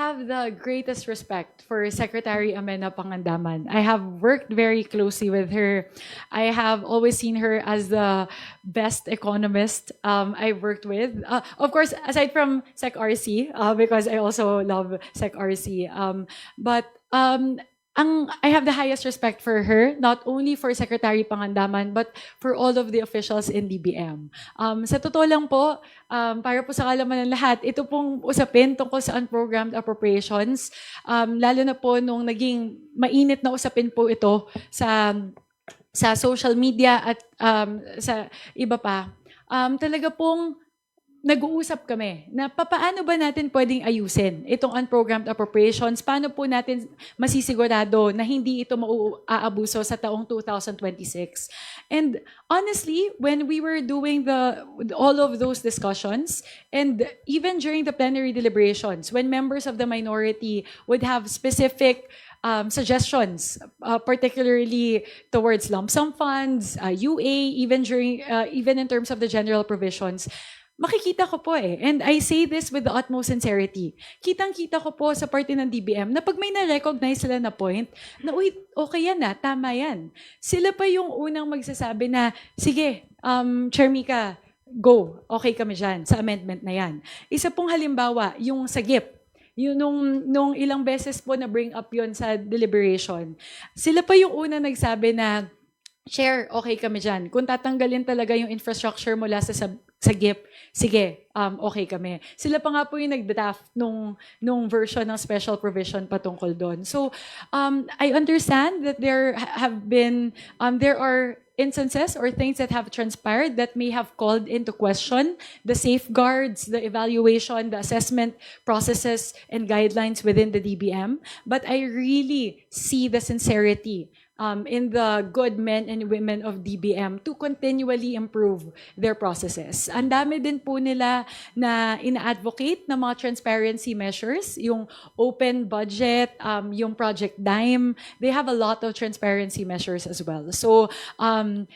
have the greatest respect for Secretary Amena Pangandaman. I have worked very closely with her. I have always seen her as the best economist um, I've worked with. Uh, of course, aside from Sec RC, uh, because I also love Sec RC. Um, but um, ang I have the highest respect for her, not only for Secretary Pangandaman, but for all of the officials in DBM. Um, sa totoo lang po, um, para po sa kalaman ng lahat, ito pong usapin tungkol sa unprogrammed appropriations, um, lalo na po nung naging mainit na usapin po ito sa sa social media at um, sa iba pa, um, talaga pong nag-uusap kami na papaano ba natin pwedeng ayusin itong unprogrammed appropriations, paano po natin masisigurado na hindi ito maaabuso sa taong 2026. And honestly, when we were doing the all of those discussions, and even during the plenary deliberations, when members of the minority would have specific um, suggestions, uh, particularly towards lump sum funds, uh, UA, even during, uh, even in terms of the general provisions, makikita ko po eh. And I say this with the utmost sincerity. Kitang-kita ko po sa party ng DBM na pag may na-recognize sila na point, na uy, okay yan na, tama yan. Sila pa yung unang magsasabi na, sige, um, Chair go, okay kami dyan sa amendment na yan. Isa pong halimbawa, yung sa GIP, yung nung, nung ilang beses po na bring up yon sa deliberation, sila pa yung una nagsabi na, Chair, okay kami dyan. Kung tatanggalin talaga yung infrastructure mula sa, sa, sa GIP, sige, um, okay kami. Sila pa nga po yung nag-draft nung, nung version ng special provision patungkol doon. So, um, I understand that there ha- have been, um, there are instances or things that have transpired that may have called into question the safeguards, the evaluation, the assessment processes and guidelines within the DBM. But I really see the sincerity um, in the good men and women of DBM to continually improve their processes. Ang dami din po nila na ina-advocate ng mga transparency measures, yung open budget, um, yung Project Dime, they have a lot of transparency measures as well. So, um,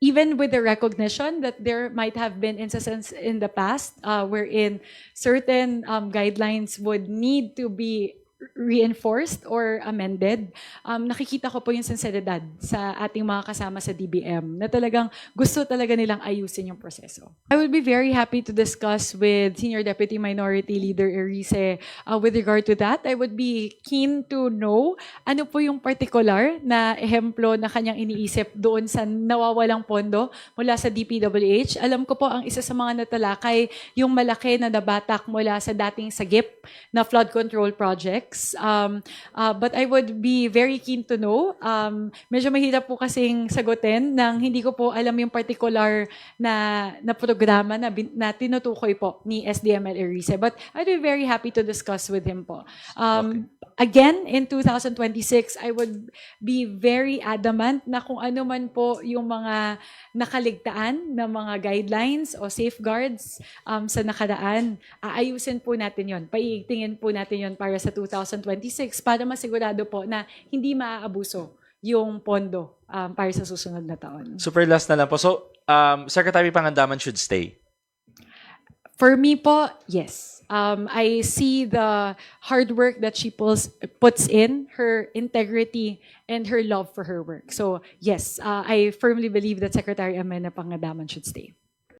even with the recognition that there might have been instances in the past uh, wherein certain um, guidelines would need to be reinforced or amended, um, nakikita ko po yung sinseridad sa ating mga kasama sa DBM na talagang gusto talaga nilang ayusin yung proseso. I would be very happy to discuss with Senior Deputy Minority Leader Erice uh, with regard to that. I would be keen to know ano po yung particular na ehemplo na kanyang iniisip doon sa nawawalang pondo mula sa DPWH. Alam ko po ang isa sa mga natalakay yung malaki na nabatak mula sa dating sagip na flood control projects. Um, uh, but I would be very keen to know. Um, medyo mahirap po kasing sagutin nang hindi ko po alam yung particular na, na programa na, bin- na tinutukoy po ni SDML Erice. But I'd be very happy to discuss with him po. Um, Again, in 2026, I would be very adamant na kung ano man po yung mga nakaligtaan na mga guidelines o safeguards um, sa nakaraan, aayusin po natin yon, paitingin po natin yon para sa 2026 para masigurado po na hindi maaabuso yung pondo um, para sa susunod na taon. Super last na lang po. So, um, Secretary Pangandaman should stay. For me po, yes. Um, I see the hard work that she pulls, puts in, her integrity, and her love for her work. So yes, uh, I firmly believe that Secretary Amena Pangadaman should stay.